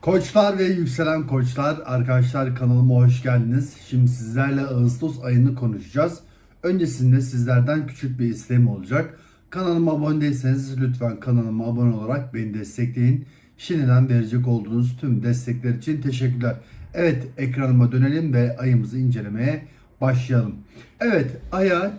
Koçlar ve yükselen koçlar arkadaşlar kanalıma hoş geldiniz. Şimdi sizlerle Ağustos ayını konuşacağız. Öncesinde sizlerden küçük bir isteğim olacak. Kanalıma abone değilseniz lütfen kanalıma abone olarak beni destekleyin. Şimdiden verecek olduğunuz tüm destekler için teşekkürler. Evet ekranıma dönelim ve ayımızı incelemeye başlayalım. Evet aya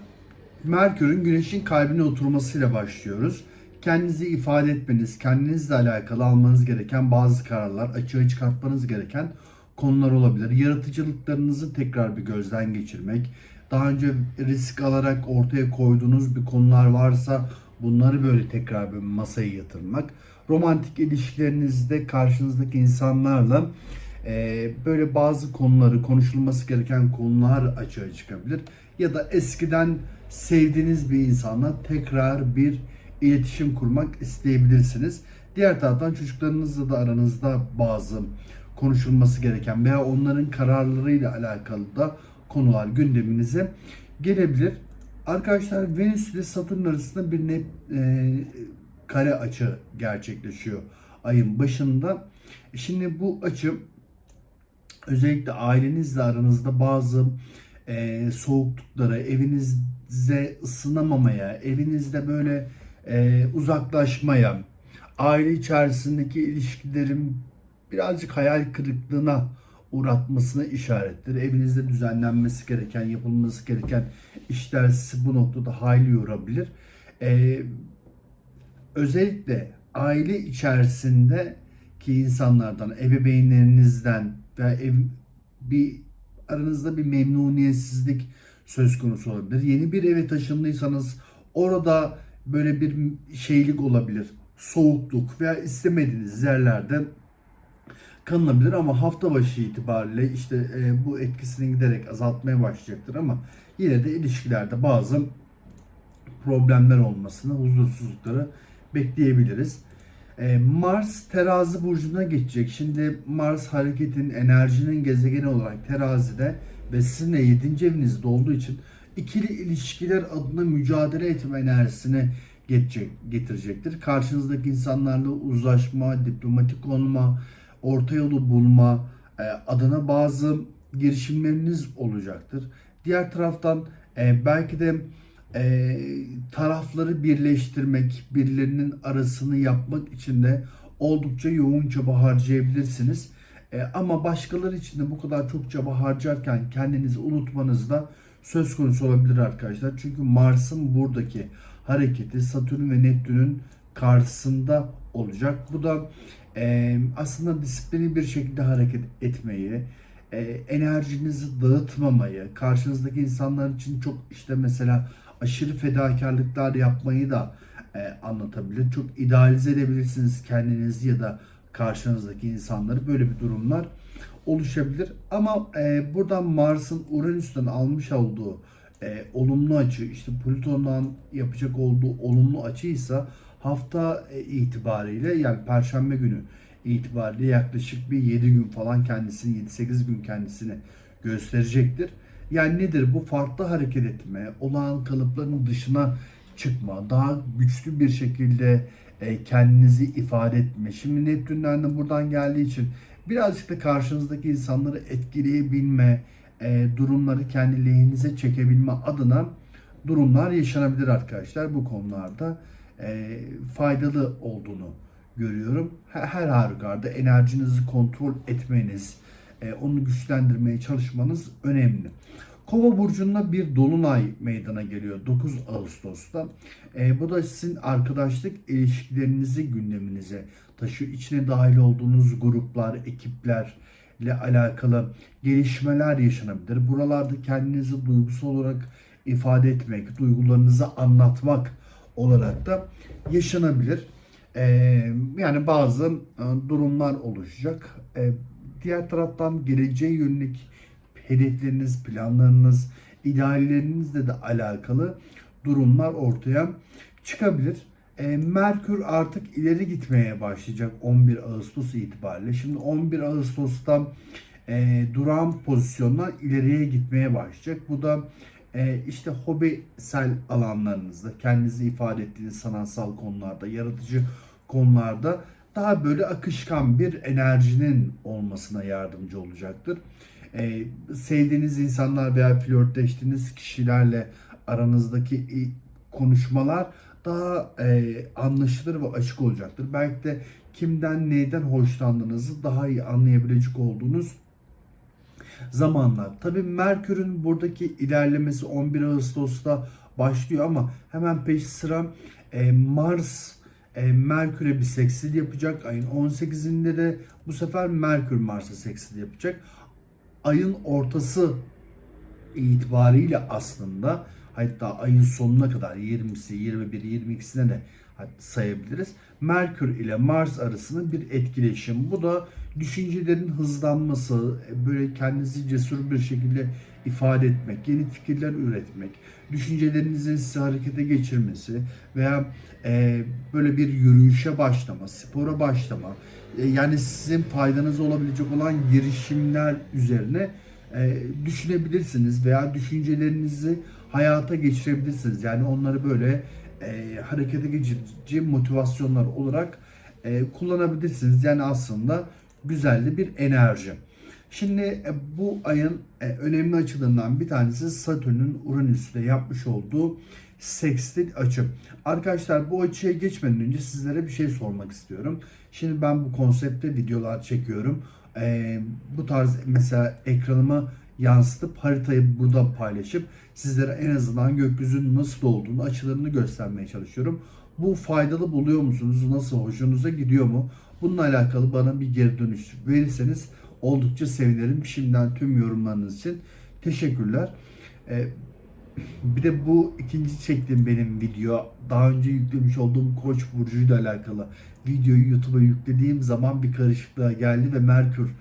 Merkür'ün Güneş'in kalbine oturmasıyla başlıyoruz. Kendinizi ifade etmeniz, kendinizle alakalı almanız gereken bazı kararlar, açığa çıkartmanız gereken konular olabilir. Yaratıcılıklarınızı tekrar bir gözden geçirmek, daha önce risk alarak ortaya koyduğunuz bir konular varsa bunları böyle tekrar bir masaya yatırmak. Romantik ilişkilerinizde karşınızdaki insanlarla e, böyle bazı konuları, konuşulması gereken konular açığa çıkabilir. Ya da eskiden sevdiğiniz bir insanla tekrar bir iletişim kurmak isteyebilirsiniz. Diğer taraftan çocuklarınızla da aranızda bazı konuşulması gereken veya onların kararlarıyla alakalı da konular gündeminize gelebilir. Arkadaşlar Venüs ile Satürn arasında bir ne, e, kare açı gerçekleşiyor ayın başında. Şimdi bu açı özellikle ailenizle aranızda bazı e, soğukluklara, evinize ısınamamaya, evinizde böyle e, uzaklaşmaya, aile içerisindeki ilişkilerin birazcık hayal kırıklığına uğratmasına işarettir. Evinizde düzenlenmesi gereken, yapılması gereken işler sizi bu noktada hayli yorabilir. E, özellikle aile içerisindeki insanlardan, ebeveynlerinizden ve ev, bir aranızda bir memnuniyetsizlik söz konusu olabilir. Yeni bir eve taşındıysanız orada böyle bir şeylik olabilir. Soğukluk veya istemediğiniz yerlerde kalınabilir ama hafta başı itibariyle işte e, bu etkisini giderek azaltmaya başlayacaktır ama yine de ilişkilerde bazı problemler olmasını, huzursuzlukları bekleyebiliriz. E, Mars terazi burcuna geçecek. Şimdi Mars hareketin, enerjinin gezegeni olarak terazide ve sizin de 7. evinizde olduğu için ikili ilişkiler adına mücadele etme enerjisini geçecek, getirecektir. Karşınızdaki insanlarla uzlaşma, diplomatik olma, orta yolu bulma e, adına bazı girişimleriniz olacaktır. Diğer taraftan e, belki de e, tarafları birleştirmek, birilerinin arasını yapmak için de oldukça yoğun çaba harcayabilirsiniz. E, ama başkaları için de bu kadar çok çaba harcarken kendinizi unutmanız da söz konusu olabilir arkadaşlar. Çünkü Mars'ın buradaki hareketi Satürn ve Neptün'ün karşısında olacak. Bu da e, aslında disiplini bir şekilde hareket etmeyi, e, enerjinizi dağıtmamayı, karşınızdaki insanlar için çok işte mesela aşırı fedakarlıklar yapmayı da e, anlatabilir. Çok idealize edebilirsiniz kendinizi ya da karşınızdaki insanları. Böyle bir durumlar oluşabilir. Ama e, buradan Mars'ın Uranüs'ten almış olduğu e, olumlu açı, işte Plüton'dan yapacak olduğu olumlu açıysa hafta e, itibariyle yani Perşembe günü itibariyle yaklaşık bir 7 gün falan kendisini 7-8 gün kendisini gösterecektir. Yani nedir bu? Farklı hareket etme, olağan kalıpların dışına çıkma, daha güçlü bir şekilde e, kendinizi ifade etme. Şimdi Neptün'den de buradan geldiği için birazcık da karşınızdaki insanları etkileyebilme, e, durumları kendi lehinize çekebilme adına durumlar yaşanabilir arkadaşlar. Bu konularda e, faydalı olduğunu görüyorum. Her, her halükarda enerjinizi kontrol etmeniz, e, onu güçlendirmeye çalışmanız önemli. Kova burcunda bir dolunay meydana geliyor 9 Ağustos'ta. E, bu da sizin arkadaşlık ilişkilerinizi gündeminize taşıyor. İçine dahil olduğunuz gruplar, ekiplerle alakalı gelişmeler yaşanabilir. Buralarda kendinizi duygusal olarak ifade etmek, duygularınızı anlatmak olarak da yaşanabilir. E, yani bazı e, durumlar oluşacak. E, diğer taraftan geleceğe yönelik hedefleriniz, planlarınız, ideallerinizle de alakalı durumlar ortaya çıkabilir. E, Merkür artık ileri gitmeye başlayacak 11 Ağustos itibariyle. Şimdi 11 Ağustos'ta e, duran pozisyondan ileriye gitmeye başlayacak. Bu da e, işte hobisel alanlarınızda kendinizi ifade ettiğiniz sanatsal konularda, yaratıcı konularda daha böyle akışkan bir enerjinin olmasına yardımcı olacaktır. Ee, sevdiğiniz insanlar veya flörtleştiğiniz kişilerle aranızdaki i- konuşmalar daha e, anlaşılır ve açık olacaktır. Belki de kimden neyden hoşlandığınızı daha iyi anlayabilecek olduğunuz zamanlar. Tabii Merkür'ün buradaki ilerlemesi 11 Ağustos'ta başlıyor ama hemen peş sıra e, Mars e, Merkür'e bir seksil yapacak. Ayın 18'inde de bu sefer Merkür Mars'a seksil yapacak. Ayın ortası itibariyle aslında hatta ayın sonuna kadar 20'si, 21, 22'sine de sayabiliriz. Merkür ile Mars arasında bir etkileşim. Bu da düşüncelerin hızlanması, böyle kendinizi cesur bir şekilde ifade etmek, yeni fikirler üretmek, düşüncelerinizin sizi harekete geçirmesi veya e, böyle bir yürüyüşe başlama, spora başlama, e, yani sizin faydanız olabilecek olan girişimler üzerine e, düşünebilirsiniz veya düşüncelerinizi hayata geçirebilirsiniz. Yani onları böyle e, harekete geçirici motivasyonlar olarak e, kullanabilirsiniz. Yani aslında güzel bir enerji. Şimdi e, bu ayın e, önemli açılarından bir tanesi Satürn'ün Uranüs'te yapmış olduğu sekstil açı. Arkadaşlar bu açıya geçmeden önce sizlere bir şey sormak istiyorum. Şimdi ben bu konsepte videolar çekiyorum. E, bu tarz mesela ekranıma yansıtıp haritayı burada paylaşıp sizlere en azından gökyüzünün nasıl olduğunu, açılarını göstermeye çalışıyorum. Bu faydalı buluyor musunuz? Nasıl? Hoşunuza gidiyor mu? Bununla alakalı bana bir geri dönüş verirseniz oldukça sevinirim. Şimdiden tüm yorumlarınız için teşekkürler. Ee, bir de bu ikinci çektiğim benim video. Daha önce yüklemiş olduğum Koç burcuyla alakalı videoyu YouTube'a yüklediğim zaman bir karışıklığa geldi ve Merkür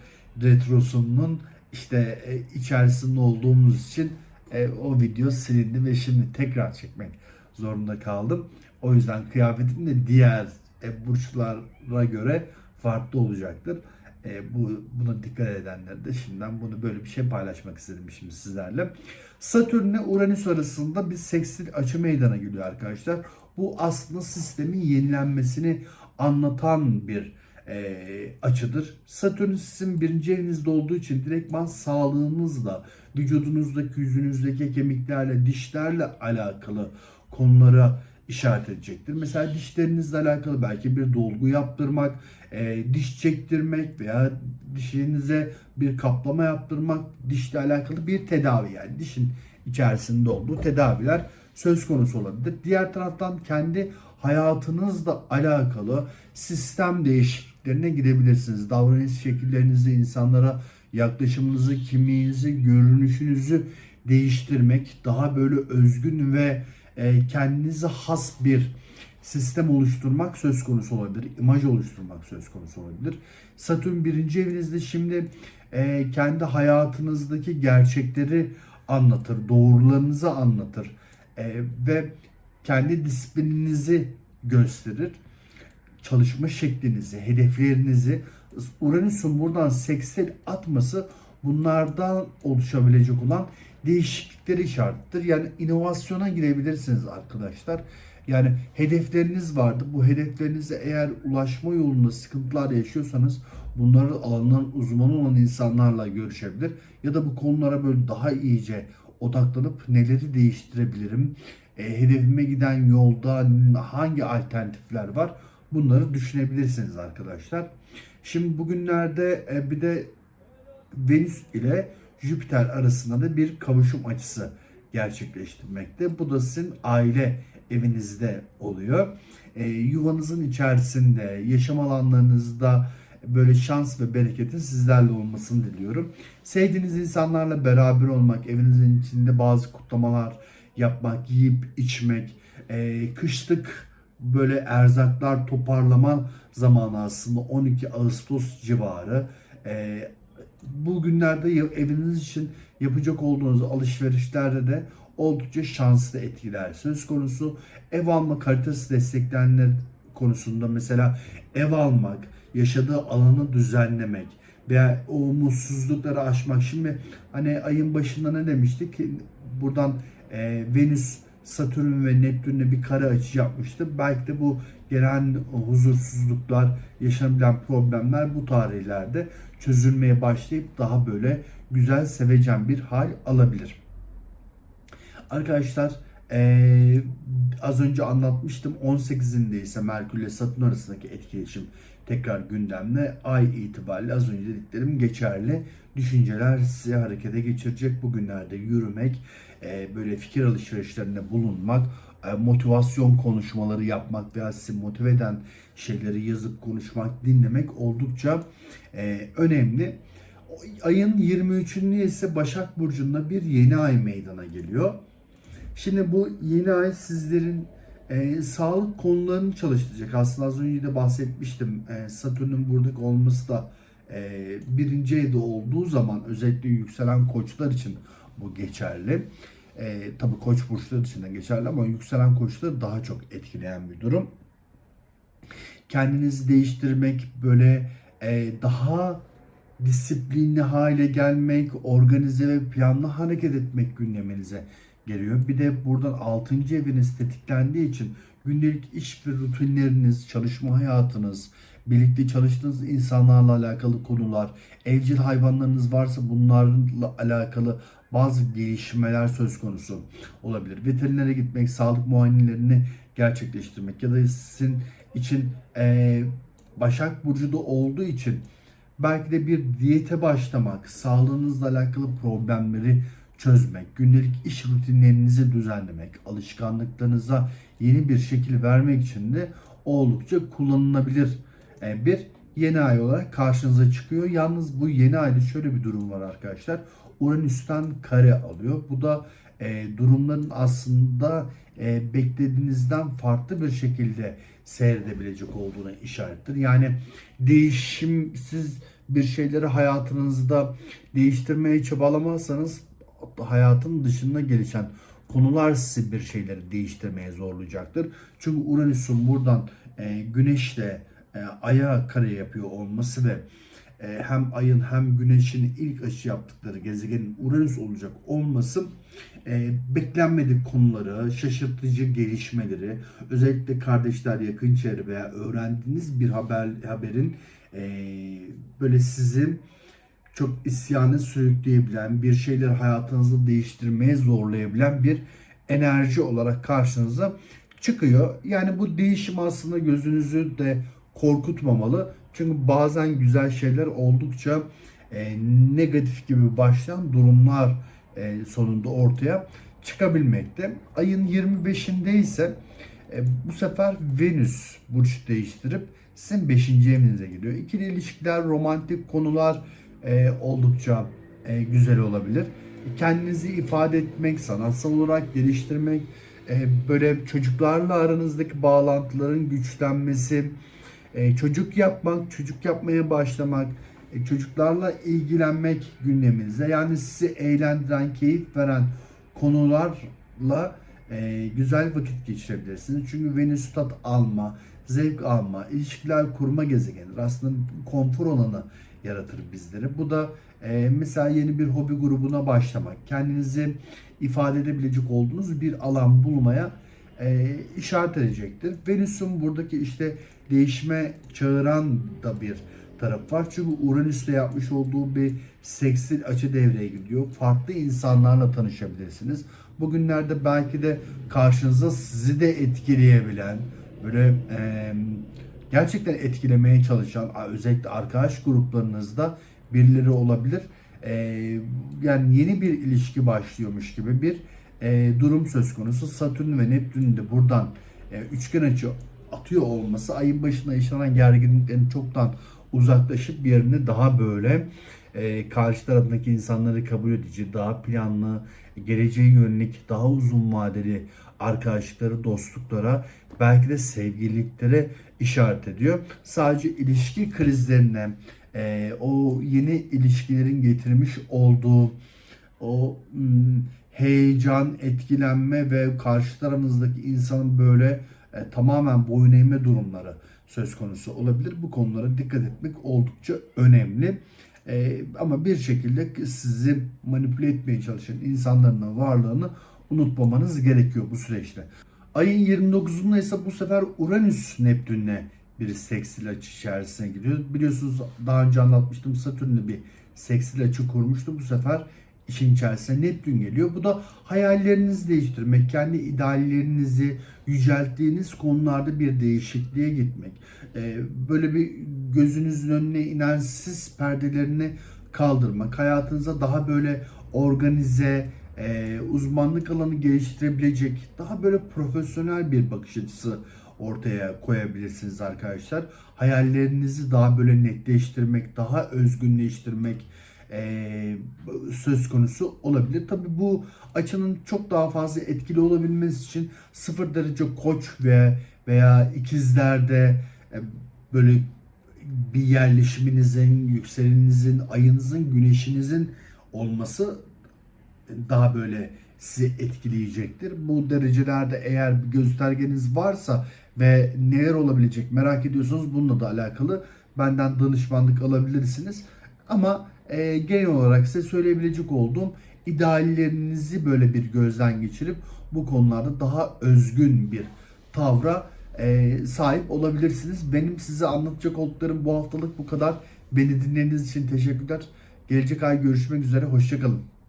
retrosunun işte e, içerisinde olduğumuz için e, o video silindi ve şimdi tekrar çekmek zorunda kaldım. O yüzden kıyafetim de diğer e, burçlara göre farklı olacaktır. E, bu buna dikkat edenler de şimdiden bunu böyle bir şey paylaşmak istedim şimdi sizlerle. Satürn ile Uranüs arasında bir sekstil açı meydana geliyor arkadaşlar. Bu aslında sistemin yenilenmesini anlatan bir e, açıdır. Satürn sizin birinci evinizde olduğu için direktman sağlığınızla, vücudunuzdaki, yüzünüzdeki kemiklerle, dişlerle alakalı konulara işaret edecektir. Mesela dişlerinizle alakalı belki bir dolgu yaptırmak, e, diş çektirmek veya dişinize bir kaplama yaptırmak, dişle alakalı bir tedavi yani dişin içerisinde olduğu tedaviler söz konusu olabilir. Diğer taraftan kendi hayatınızla alakalı sistem değişikliklerine gidebilirsiniz. Davranış şekillerinizi, insanlara yaklaşımınızı, kimliğinizi, görünüşünüzü değiştirmek, daha böyle özgün ve kendinize has bir sistem oluşturmak söz konusu olabilir. İmaj oluşturmak söz konusu olabilir. Satürn birinci evinizde şimdi e, kendi hayatınızdaki gerçekleri anlatır, doğrularınızı anlatır e, ve kendi disiplininizi gösterir. Çalışma şeklinizi, hedeflerinizi, Uranüs'ün buradan seksel atması bunlardan oluşabilecek olan değişiklikleri işarettir. Yani inovasyona girebilirsiniz arkadaşlar. Yani hedefleriniz vardı. Bu hedeflerinize eğer ulaşma yolunda sıkıntılar yaşıyorsanız bunları alanların uzmanı olan insanlarla görüşebilir. Ya da bu konulara böyle daha iyice odaklanıp neleri değiştirebilirim? E, hedefime giden yolda hangi alternatifler var? Bunları düşünebilirsiniz arkadaşlar. Şimdi bugünlerde e, bir de Venüs ile Jüpiter arasında da bir kavuşum açısı gerçekleştirmekte. Bu da sizin aile evinizde oluyor. E, yuvanızın içerisinde, yaşam alanlarınızda böyle şans ve bereketin sizlerle olmasını diliyorum. Sevdiğiniz insanlarla beraber olmak, evinizin içinde bazı kutlamalar yapmak, yiyip içmek, e, kışlık böyle erzaklar toparlama zamanı aslında 12 Ağustos civarı. E, bu günlerde eviniz için yapacak olduğunuz alışverişlerde de oldukça şanslı etkiler söz konusu. Ev alma kalitesi desteklenenler konusunda mesela ev almak, yaşadığı alanı düzenlemek veya o mutsuzlukları aşmak. Şimdi hani ayın başında ne demiştik? Buradan e, Venüs, Satürn ve Neptün'le bir kare açı yapmıştı. Belki de bu gelen huzursuzluklar, yaşanabilen problemler bu tarihlerde çözülmeye başlayıp daha böyle güzel, sevecen bir hal alabilir. Arkadaşlar eee, az önce anlatmıştım 18'inde ise Merkür ile Satürn arasındaki etkileşim tekrar gündemde. Ay itibariyle az önce dediklerim geçerli. Düşünceler sizi harekete geçirecek. Bugünlerde yürümek, eee, böyle fikir alışverişlerinde bulunmak, motivasyon konuşmaları yapmak veya sizi motive eden şeyleri yazıp konuşmak, dinlemek oldukça eee, önemli. Ayın 23'ünde ise Başak Burcu'nda bir yeni ay meydana geliyor. Şimdi bu yeni ay sizlerin e, sağlık konularını çalıştıracak. Aslında az önce de bahsetmiştim. E, Satürn'ün buradaki olması da e, birinci evde olduğu zaman özellikle yükselen koçlar için bu geçerli. E, tabii koç burçları de geçerli ama yükselen koçları daha çok etkileyen bir durum. Kendinizi değiştirmek, böyle e, daha disiplinli hale gelmek, organize ve planlı hareket etmek gündeminize geliyor. Bir de buradan 6. eviniz tetiklendiği için gündelik iş ve rutinleriniz, çalışma hayatınız, birlikte çalıştığınız insanlarla alakalı konular, evcil hayvanlarınız varsa bunlarla alakalı bazı gelişmeler söz konusu olabilir. Veterinere gitmek, sağlık muayenelerini gerçekleştirmek ya da sizin için eee Başak Burcu'da olduğu için belki de bir diyete başlamak, sağlığınızla alakalı problemleri çözmek, gündelik iş rutinlerinizi düzenlemek, alışkanlıklarınıza yeni bir şekil vermek için de oldukça kullanılabilir e, bir yeni ay olarak karşınıza çıkıyor. Yalnız bu yeni ayda şöyle bir durum var arkadaşlar. Uranüs'ten kare alıyor. Bu da e, durumların aslında e, beklediğinizden farklı bir şekilde seyredebilecek olduğuna işarettir. Yani değişimsiz bir şeyleri hayatınızda değiştirmeye çabalamazsanız hayatın dışında gelişen konular sizi bir şeyleri değiştirmeye zorlayacaktır. Çünkü Uranüs'ün buradan e, Güneş'le e, Ay'a kare yapıyor olması ve e, hem Ay'ın hem Güneş'in ilk aşı yaptıkları gezegenin Uranüs olacak olması e, beklenmedik konuları, şaşırtıcı gelişmeleri, özellikle kardeşler, yakın çevre veya öğrendiğiniz bir haber haberin e, böyle sizin çok isyanı sürükleyebilen, bir şeyleri hayatınızda değiştirmeye zorlayabilen bir enerji olarak karşınıza çıkıyor. Yani bu değişim aslında gözünüzü de korkutmamalı. Çünkü bazen güzel şeyler oldukça e, negatif gibi başlayan durumlar e, sonunda ortaya çıkabilmekte. Ayın 25'inde ise e, bu sefer Venüs burç değiştirip sizin 5. evinize geliyor. İkili ilişkiler, romantik konular e, oldukça e, güzel olabilir. Kendinizi ifade etmek, sanatsal olarak geliştirmek, e, böyle çocuklarla aranızdaki bağlantıların güçlenmesi, e, çocuk yapmak, çocuk yapmaya başlamak, e, çocuklarla ilgilenmek gündeminizde. Yani sizi eğlendiren, keyif veren konularla e, güzel vakit geçirebilirsiniz. Çünkü Venüs tat alma, zevk alma, ilişkiler kurma gezegenidir. Aslında konfor alanı yaratır bizleri. Bu da e, mesela yeni bir hobi grubuna başlamak, kendinizi ifade edebilecek olduğunuz bir alan bulmaya e, işaret edecektir. Venüs'ün buradaki işte değişime çağıran da bir taraf var. Çünkü Uranüs'le yapmış olduğu bir seksil açı devreye gidiyor. Farklı insanlarla tanışabilirsiniz. Bugünlerde belki de karşınıza sizi de etkileyebilen, böyle e, gerçekten etkilemeye çalışan özellikle arkadaş gruplarınızda birileri olabilir. E, yani yeni bir ilişki başlıyormuş gibi bir e, durum söz konusu. Satürn ve Neptün de buradan e, üçgen açı atıyor olması ayın başında yaşanan gerginliklerin çoktan uzaklaşıp bir yerine daha böyle e, karşı tarafındaki insanları kabul edici, daha planlı, geleceğe yönelik, daha uzun vadeli arkadaşlıkları, dostluklara, belki de sevgililiklere işaret ediyor. Sadece ilişki krizlerine, e, o yeni ilişkilerin getirmiş olduğu o hmm, heyecan, etkilenme ve karşı tarafınızdaki insanın böyle e, tamamen boyun eğme durumları söz konusu olabilir. Bu konulara dikkat etmek oldukça önemli. E, ama bir şekilde sizi manipüle etmeye çalışan insanların varlığını unutmamanız gerekiyor bu süreçte. Ayın 29'unda ise bu sefer Uranüs Neptün'le bir seksil açı içerisine giriyor. Biliyorsunuz daha önce anlatmıştım Satürn'le bir seksil açı kurmuştu. Bu sefer işin içerisine Neptün geliyor. Bu da hayallerinizi değiştirmek, kendi ideallerinizi yücelttiğiniz konularda bir değişikliğe gitmek. Ee, böyle bir gözünüzün önüne inen perdelerini kaldırmak, hayatınıza daha böyle organize, e, uzmanlık alanı geliştirebilecek, daha böyle profesyonel bir bakış açısı ortaya koyabilirsiniz arkadaşlar. Hayallerinizi daha böyle netleştirmek, daha özgünleştirmek e, söz konusu olabilir. Tabi bu açının çok daha fazla etkili olabilmesi için sıfır derece koç ve veya ikizlerde e, böyle bir yerleşiminizin, yükselenizin, ayınızın, güneşinizin olması daha böyle sizi etkileyecektir. Bu derecelerde eğer bir göstergeniz varsa ve neler olabilecek merak ediyorsanız bununla da alakalı benden danışmanlık alabilirsiniz. Ama e, genel olarak size söyleyebilecek olduğum ideallerinizi böyle bir gözden geçirip bu konularda daha özgün bir tavra e, sahip olabilirsiniz. Benim size anlatacak olduklarım bu haftalık bu kadar. Beni dinlediğiniz için teşekkürler. Gelecek ay görüşmek üzere. Hoşçakalın.